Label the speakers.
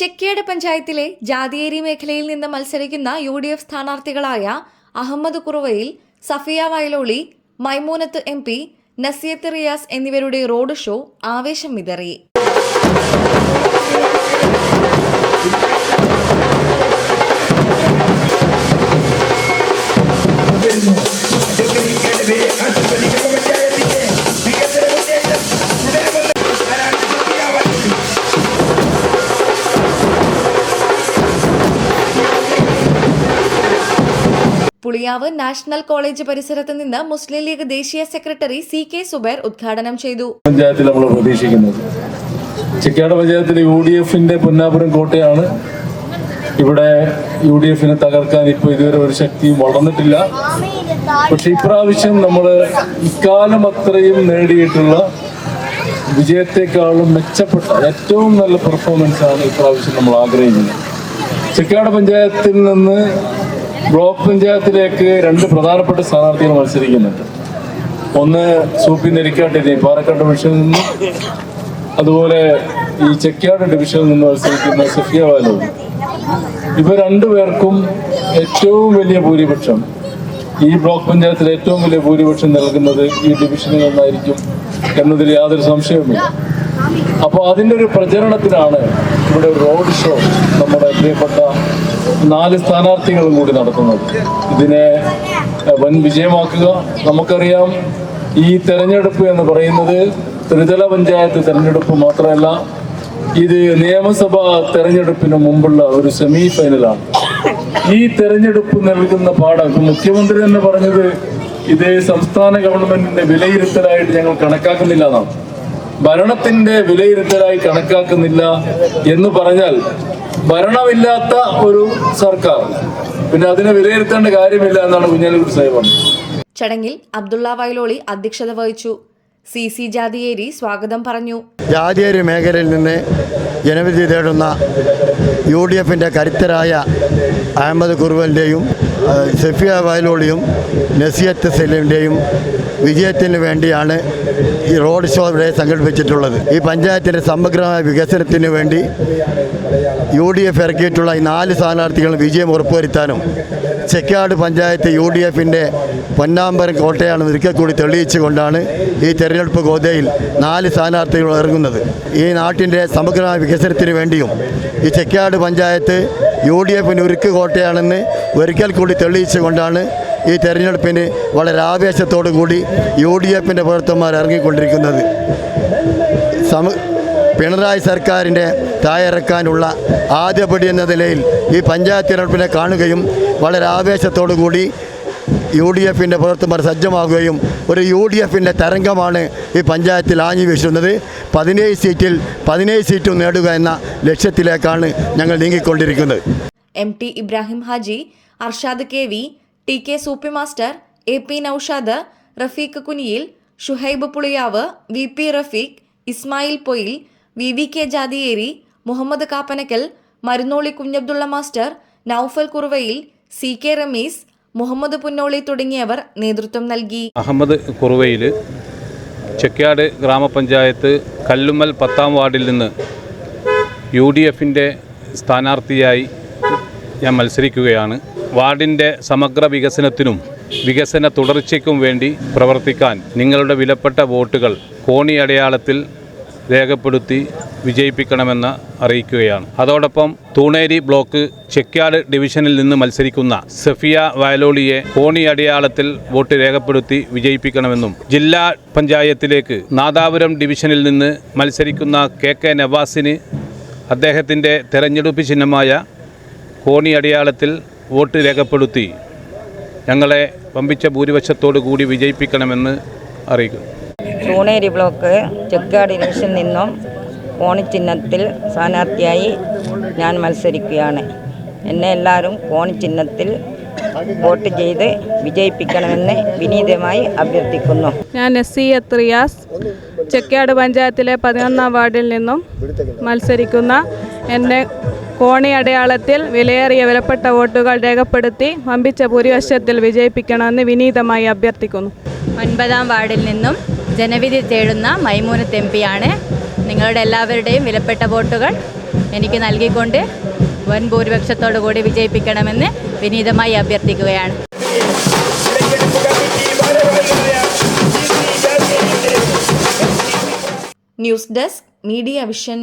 Speaker 1: ചെക്കേട് പഞ്ചായത്തിലെ ജാതിയേരി മേഖലയിൽ നിന്ന് മത്സരിക്കുന്ന യു ഡി എഫ് സ്ഥാനാർത്ഥികളായ അഹമ്മദ് കുറുവയിൽ സഫിയ വയലോളി മൈമൂനത്ത് എം പി നസിയത്ത് റിയാസ് എന്നിവരുടെ റോഡ് ഷോ ആവേശം വിതറി. പുളിയാവ് നാഷണൽ കോളേജ് പരിസരത്ത് നിന്ന് മുസ്ലിം ലീഗ് ദേശീയ സെക്രട്ടറി സി കെ സുബൈർ ഉദ്ഘാടനം ചെയ്തു.
Speaker 2: പഞ്ചായത്തിൽ നമ്മൾ പ്രതീക്ഷിക്കുന്നത്. ചിക്കാട് പഞ്ചായത്തിലെ യു ഡി എഫിന്റെ പൊന്നാപുരം കോട്ടയാണ് ഇവിടെ യു ഡി എഫിനെ തകർക്കാൻ ഇപ്പോൾ ഇതുവരെ ഒരു ശക്തിയും വളർന്നിട്ടില്ല. പക്ഷെ ഇപ്രാവശ്യം നമ്മൾ ഇക്കാലം അത്രയും നേടിയിട്ടുള്ള വിജയത്തെക്കാളും മെച്ചപ്പെട്ട ഏറ്റവും നല്ല പെർഫോമൻസ് ആണ് ഇപ്രാവശ്യം നമ്മൾ ആഗ്രഹിക്കുന്നത്. ചിക്കാട് പഞ്ചായത്തിൽ നിന്ന് ബ്ലോക്ക് പഞ്ചായത്തിലേക്ക് രണ്ട് പ്രധാനപ്പെട്ട സ്ഥാനാർത്ഥികൾ മത്സരിക്കുന്നുണ്ട്. ഒന്ന് സൂപ്പി നെരിക്കാട്ട് പാലക്കാട് ഡിവിഷനിൽ നിന്ന് അതുപോലെ ഈ ചെക്കാട് ഡിവിഷനിൽ നിന്ന് മത്സരിക്കുന്ന സഫിയ വാലു ഇവ രണ്ടുപേർക്കും ഏറ്റവും വലിയ ഭൂരിപക്ഷം ഈ ബ്ലോക്ക് പഞ്ചായത്തിൽ ഏറ്റവും വലിയ ഭൂരിപക്ഷം നൽകുന്നത് ഈ ഡിവിഷനിൽ നിന്നായിരിക്കും എന്നതിൽ യാതൊരു സംശയവുമില്ല. അപ്പോൾ അതിന്റെ ഒരു പ്രചരണത്തിനാണ് ഇവിടെ റോഡ് ഷോ നമ്മുടെ പ്രിയപ്പെട്ട നാല് സ്ഥാനാർത്ഥികളും കൂടി നടത്തുന്നത്. ഇതിനെ വൻ വിജയമാക്കുക. നമുക്കറിയാം ഈ തെരഞ്ഞെടുപ്പ് എന്ന് പറയുന്നത് ത്രിതല പഞ്ചായത്ത് തെരഞ്ഞെടുപ്പ് മാത്രമല്ല ഇത് നിയമസഭാ തെരഞ്ഞെടുപ്പിന് മുമ്പുള്ള ഒരു സെമി ഫൈനലാണ് ഈ തെരഞ്ഞെടുപ്പ് നൽകുന്ന പാഠം മുഖ്യമന്ത്രി തന്നെ പറഞ്ഞത് ഇത് സംസ്ഥാന ഗവൺമെന്റിന്റെ വിലയിരുത്തലായിട്ട് ഞങ്ങൾ കണക്കാക്കുന്നില്ല എന്നാണ്. ഭരണത്തിന്റെ വിലയിരുത്തലായി കണക്കാക്കുന്നില്ല എന്ന് പറഞ്ഞാൽ ഭരണമില്ലാത്ത ഒരു സർക്കാർ. പിന്നെ അതിനെ വിലയിരുത്തേണ്ട കാര്യമില്ല എന്നാണ് കുഞ്ഞാലിക്കുട്ടി സാഹിബ് പറഞ്ഞത്.
Speaker 1: ചടങ്ങിൽ അബ്ദുള്ള വയലോളി അധ്യക്ഷത വഹിച്ചു. സി സി ജാതിയേരി സ്വാഗതം പറഞ്ഞു.
Speaker 3: ജാതിയേരി മേഖലയിൽ നിന്ന് ജനവിധി തേടുന്ന യു ഡി എഫിന്റെ കരുത്തരായ അഹമ്മദ് കുറുവലിന്റെയും സഫിയ വയലോളിയും നസിയത്ത് സലീമിന്റെയും വിജയത്തിന് വേണ്ടിയാണ് ഈ റോഡ് ഷോ ഇവിടെ സംഘടിപ്പിച്ചിട്ടുള്ളത്. ഈ പഞ്ചായത്തിന്റെ സമഗ്രമായ വികസനത്തിന് വേണ്ടി യു ഡി എഫ് ഇറക്കിയിട്ടുള്ള ഈ നാല് സ്ഥാനാർത്ഥികളും വിജയം ഉറപ്പുവരുത്താനും ചെക്കാട് പഞ്ചായത്ത് യു ഡി എഫിന്റെ പൊന്നാമ്പരം കോട്ടയാണെന്ന് ഒരിക്കൽ കൂടി തെളിയിച്ചുകൊണ്ടാണ് ഈ തെരഞ്ഞെടുപ്പ് ഗോതയിൽ നാല് സ്ഥാനാർത്ഥികൾ ഇറങ്ങുന്നത്. ഈ നാട്ടിന്റെ സമഗ്രമായ വികസനത്തിന് വേണ്ടിയും ഈ ചെക്കാട് പഞ്ചായത്ത് യു ഡി എഫിന് ഉരുക്ക് കോട്ടയാണെന്ന് ഒരിക്കൽ കൂടി തെളിയിച്ചുകൊണ്ടാണ് ഈ തെരഞ്ഞെടുപ്പിന് വളരെ ആവേശത്തോടു കൂടി യു ഡി എഫിന്റെ പ്രവർത്തകന്മാർ ഇറങ്ങിക്കൊണ്ടിരിക്കുന്നത്. സമ പിണറായി സർക്കാരിന്റെ തായിറക്കാനുള്ള ആദ്യപടി എന്ന നിലയിൽ ഈ പഞ്ചായത്ത് തിരഞ്ഞെടുപ്പിനെ കാണുകയും വളരെ ആവേശത്തോടു കൂടി യു ഡി എഫിന്റെ പ്രവർത്തകർ സജ്ജമാകുകയും ഒരു യു ഡി എഫിന്റെ തരംഗമാണ് ഈ പഞ്ചായത്തിൽ ആഞ്ഞു വീശുന്നത്. പതിനേഴ് സീറ്റിൽ പതിനേഴ് സീറ്റും നേടുക എന്ന ലക്ഷ്യത്തിലേക്കാണ് ഞങ്ങൾ നീങ്ങിക്കൊണ്ടിരിക്കുന്നത്.
Speaker 1: M T Ibrahim Haji Arshad K V T K Soopi master A P Noushad Rafeeq Kuniyil Shuhaib Puliyav V P Rafeeq Ismail Poyil V V K Jathiyeri Muhammad Kappanakkal Marunnoli Kunhabdulla master Noufal Kuruvayil C K Ramees Muhammad Punnoli തുടങ്ങിയവർ നേതൃത്വം നൽകി.
Speaker 4: അഹമ്മദ് കുറുവയിൽ ചെക്കാട് ഗ്രാമപഞ്ചായത്ത് കല്ലുമ്മൽ പത്താം വാർഡിൽ നിന്ന് U D എഫിന്റെ സ്ഥാനാർത്ഥിയായി ഞാൻ മത്സരിക്കുകയാണ്. വാർഡിന്റെ സമഗ്ര വികസനത്തിനും വികസന തുടർച്ചയ്ക്കും വേണ്ടി പ്രവർത്തിക്കാൻ നിങ്ങളുടെ വിലപ്പെട്ട വോട്ടുകൾ കോണി അടയാളത്തിൽ രേഖപ്പെടുത്തി വിജയിപ്പിക്കണമെന്ന് അറിയിക്കുകയാണ്. അതോടൊപ്പം തൂണേരി ബ്ലോക്ക് ചെക്യാട് ഡിവിഷനിൽ നിന്ന് മത്സരിക്കുന്ന സഫിയ വയലോളിയെ കോണി അടയാളത്തിൽ വോട്ട് രേഖപ്പെടുത്തി വിജയിപ്പിക്കണമെന്നും ജില്ലാ പഞ്ചായത്തിലേക്ക് നാദാപുരം ഡിവിഷനിൽ നിന്ന് മത്സരിക്കുന്ന കെ കെ നവാസിന് അദ്ദേഹത്തിന്റെ തെരഞ്ഞെടുപ്പ് ചിഹ്നമായ കോണി അടയാളത്തിൽ വോട്ട് രേഖപ്പെടുത്തി ഞങ്ങളെ പമ്പിച്ച ഭൂരിപക്ഷത്തോടു കൂടി വിജയിപ്പിക്കണമെന്ന് അറിയിക്കുന്നു.
Speaker 5: തൂണേരി ബ്ലോക്ക് ചെക്കാട് ഇലക്ഷൻ നിന്നും കോണി ചിഹ്നത്തിൽ സ്ഥാനാർത്ഥിയായി ഞാൻ മത്സരിക്കുകയാണ്. എന്നെ എല്ലാവരും കോണി ചിഹ്നത്തിൽ വോട്ട് ചെയ്ത് വിജയിപ്പിക്കണമെന്ന് വിനീതമായി അഭ്യർത്ഥിക്കുന്നു.
Speaker 6: ഞാൻ എസ് സി റിയാസ് ചെക്കാട് പഞ്ചായത്തിലെ പതിനൊന്നാം വാർഡിൽ നിന്നും മത്സരിക്കുന്ന എന്റെ കോണി അടയാളത്തിൽ വിലയേറിയ വിലപ്പെട്ട വോട്ടുകൾ രേഖപ്പെടുത്തി വമ്പിച്ച ഭൂരിപക്ഷത്തിൽ വിജയിപ്പിക്കണമെന്ന് വിനീതമായി അഭ്യർത്ഥിക്കുന്നു.
Speaker 7: ഒൻപതാം വാർഡിൽ നിന്നും ജനവിധി തേടുന്ന മൈമൂന പിയാണ് നിങ്ങളുടെ എല്ലാവരുടെയും വിലപ്പെട്ട വോട്ടുകൾ എനിക്ക് നൽകിക്കൊണ്ട് വൻ ഭൂരിപക്ഷത്തോടു കൂടി വിജയിപ്പിക്കണമെന്ന് വിനീതമായി അഭ്യർത്ഥിക്കുകയാണ്.
Speaker 1: News desk media vision